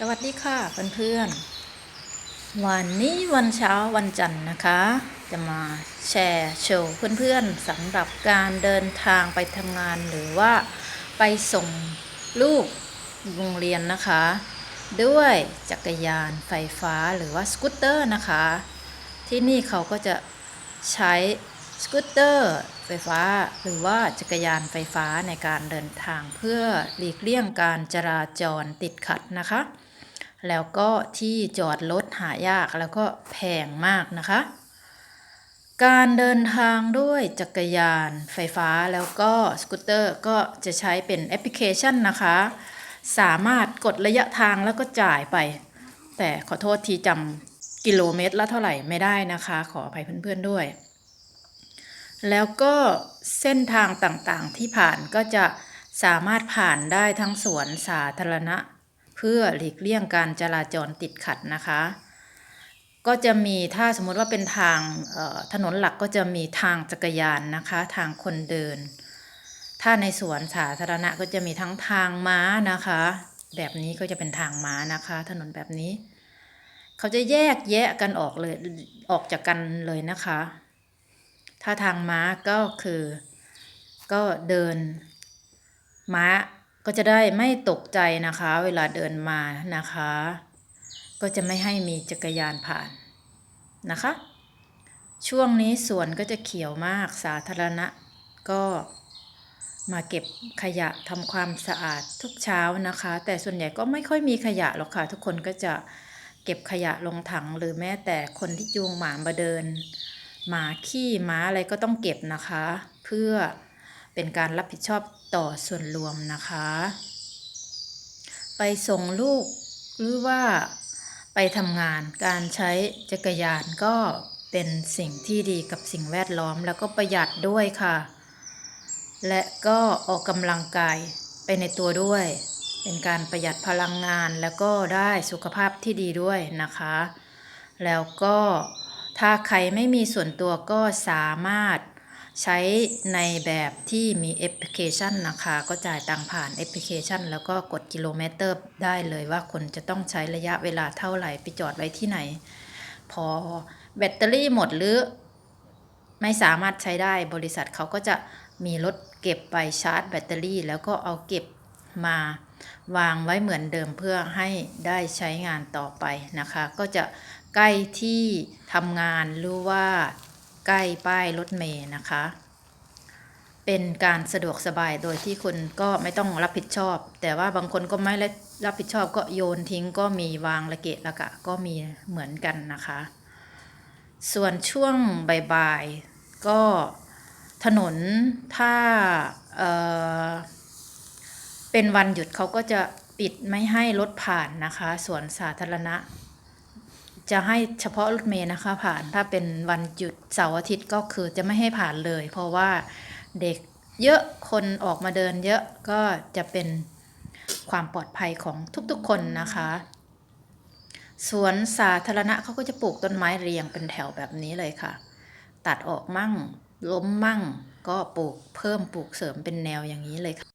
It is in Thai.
สวัสดีค่ะเพื่อนๆ วันนี้วันเช้าวันจันทร์นะคะ จะมาแชร์โชว์เพื่อนๆสำหรับการเดินทางไปทำงานหรือว่าไปส่งลูกโรงเรียนนะคะ ด้วยจักรยานไฟฟ้าหรือว่าสกูตเตอร์นะคะ ที่นี่เขาก็จะใช้ สกูตเตอร์ไฟฟ้า หรือว่าจักรยานไฟฟ้าในการเดินทางเพื่อหลีกเลี่ยงการจราจรติดขัดนะคะ แล้วก็ที่จอดรถหายากแล้วก็แพงมากนะคะ การเดินทางด้วยจักรยานไฟฟ้าแล้วก็สกูตเตอร์ก็จะใช้เป็นแอปพลิเคชันนะคะ สามารถกดระยะทางแล้วก็จ่ายไป แต่ขอโทษทีจำกิโลเมตรละเท่าไหร่ไม่ได้นะคะ ขออภัยเพื่อนๆด้วย แล้วก็เส้นทางต่างๆที่ผ่านก็จะสามารถผ่านได้ทั้งสวนสาธารณะ เพื่อหลีกเลี่ยงการจราจรติดขัดนะคะ ก็จะมีถ้าสมมติว่าเป็นทางถนนหลักก็จะมีทางจักรยานนะคะ ทางคนเดิน ถ้าในสวนสาธารณะก็จะมีทั้งทางม้านะคะ แบบนี้ก็จะเป็นทางม้านะคะ ถนนแบบนี้ เขาจะแยกแยะกันออกเลยออกจากกันเลยนะคะ ถ้าทางม้าก็คือ ก็เดิน ม้าก็จะได้ไม่ตกใจนะคะ เวลาเดินมานะคะ ก็จะไม่ให้มีจักรยานผ่านนะคะ ช่วงนี้สวนก็จะเขียวมากสาธารณะ ก็มาเก็บขยะทำความสะอาดทุกเช้านะคะ แต่ส่วนใหญ่ก็ไม่ค่อยมีขยะหรอกค่ะ ทุกคนก็จะเก็บขยะลงถังหรือแม้แต่คนที่จูงหมามาเดิน หมาขี้หมาอะไรก็ต้องเก็บนะคะ เพื่อเป็นการรับผิดชอบต่อส่วนรวมนะคะ ไปส่งลูกหรือว่าไปทำงานการใช้จักรยานก็เป็นสิ่งที่ดีกับสิ่งแวดล้อมแล้วก็ประหยัดด้วยค่ะ และก็ออกกำลังกายไปในตัวด้วย เป็นการประหยัดพลังงานแล้วก็ได้สุขภาพที่ดีด้วยนะคะ แล้วก็ ถ้าใครไม่มีส่วนตัวก็สามารถใช้ในแบบที่มีแอปพลิเคชันนะคะ ก็จ่ายตังค์ผ่านแอปพลิเคชัน แล้วก็กดกิโลเมตรได้เลยว่าคนจะต้องใช้ระยะเวลาเท่าไหร่ไปจอดไว้ที่ไหน พอแบตเตอรี่หมดหรือ ไม่สามารถใช้ได้บริษัทเขาก็จะมีรถเก็บไปชาร์จแบตเตอรี่ แล้วก็เอาเก็บมาวางไว้เหมือนเดิมเพื่อให้ได้ใช้งานต่อไปนะคะ ก็จะ ใกล้ที่ทำงานหรือว่าใกล้ป้ายรถเมย์นะคะ เป็นการสะดวกสบายโดยที่คุณก็ไม่ต้องรับผิดชอบ แต่ว่าบางคนก็ไม่รับผิดชอบก็โยนทิ้งก็มีวางระเกะระกะก็มีเหมือนกันนะคะ ส่วนช่วงบ่ายๆก็ถนนถ้าเเป็นวันหยุดเขาก็จะปิดไม่ให้รถผ่านนะคะ สวนสาธารณะ จะให้เฉพาะรถเมล์นะคะ ผ่านถ้าเป็นวันหยุดเสาร์อาทิตย์ก็คือจะไม่ให้ผ่านเลย เพราะว่าเด็กเยอะคนออกมาเดินเยอะก็จะเป็นความปลอดภัยของทุกๆคนนะคะสวนสาธารณะเขาก็จะปลูกต้นไม้เรียงเป็นแถวแบบนี้เลยค่ะ ตัดออกมั่ง ล้มมั่ง ก็ปลูกเพิ่มปลูกเสริมเป็นแนวอย่างนี้เลยค่ะ